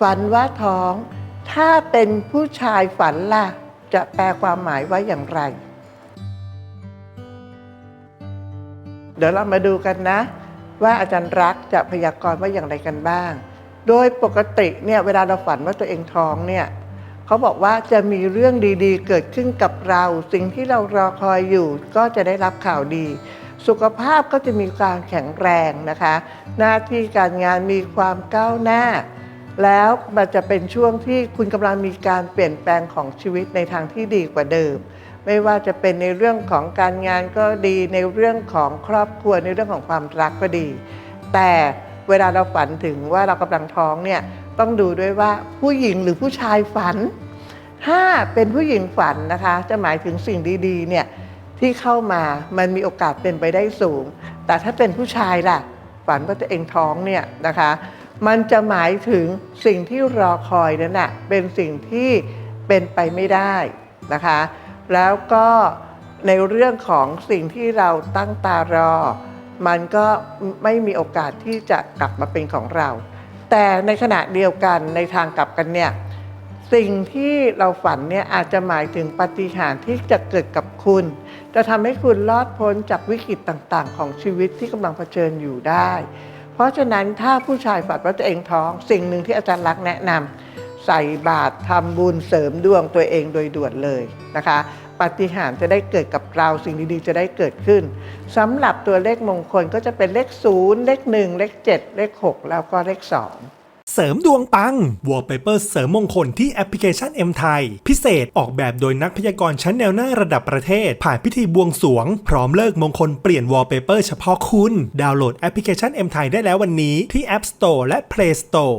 ฝันว่าท้อง ถ้าเป็นผู้ชายฝันล่ะ จะแปลความหมายว่าอย่างไร เดี๋ยวเรามาดูกันนะ ว่าอาจารย์รักจะพยากรณ์ว่าอย่างไรกันบ้าง โดยปกติเนี่ยเวลาเราฝันว่าตัวเองท้องเนี่ยเขาบอกว่าจะมีเรื่องดีๆ เกิดขึ้นกับเรา สิ่งที่เรารอคอยอยู่ ก็จะได้รับข่าวดีสุขภาพก็จะมีความแข็งแรงนะคะ หน้าที่การงานมีความก้าวหน้า แล้วมันจะเป็นช่วงที่คุณกำลังมีการเปลี่ยนแปลงของชีวิตในทางที่ดีกว่าเดิม ไม่ว่าจะเป็นในเรื่องของการงานก็ดีในเรื่องของครอบครัวในเรื่องของความรักก็ดี แต่เวลาเราฝันถึงว่าเรากำลังท้องเนี่ยต้องดูด้วยว่าผู้หญิงหรือผู้ชายฝัน ถ้าเป็นผู้หญิงฝันนะคะ จะหมายถึงสิ่งดีๆเนี่ยที่เข้ามามันมีโอกาสเป็นไปได้สูง แต่ถ้าเป็นผู้ชายล่ะฝันว่าตัวเองท้องเนี่ยนะคะ มันจะหมายถึงสิ่งที่รอคอยนั้นน่ะเป็นสิ่งที่เป็นไปไม่ได้นะคะ แล้วก็ในเรื่องของสิ่งที่เราตั้งตารอ มันก็ไม่มีโอกาสที่จะกลับมาเป็นของเรา แต่ในขณะเดียวกันในทางกลับกันเนี่ยสิ่งที่เราฝันเนี่ยอาจจะหมายถึงปาฏิหาริย์ที่จะเกิดกับคุณ จะทำให้คุณรอดพ้นจากวิกฤตต่างๆ ของชีวิตที่กำลังเผชิญอยู่ได้ เพราะฉะนั้นถ้าผู้ชายฝันว่าตัวเองท้อง สิ่งหนึ่งที่อาจารย์รักแนะนำใส่บาตรทำบุญเสริมดวงตัวเองโดยด่วนเลยนะคะปาฏิหาริย์จะได้เกิดกับเราสิ่งดีๆ จะได้เกิดขึ้นสำหรับตัวเลขมงคลก็จะเป็นเลข 0 เลข 1 เลข 7 เลข 6 แล้วก็เลข 2 เสริมดวงปัง วอลเปเปอร์เสริมมงคลที่แอปพลิเคชัน M ไทยพิเศษออกแบบโดยนักพยากรณ์ชั้นแนวหน้าระดับประเทศ ผ่านพิธีบวงสวง พร้อมเลิกมงคลเปลี่ยนวอลเปเปอร์เฉพาะคุณ ดาวน์โหลดแอปพลิเคชัน M ไทยได้แล้ววันนี้ที่ App Store และ Play Store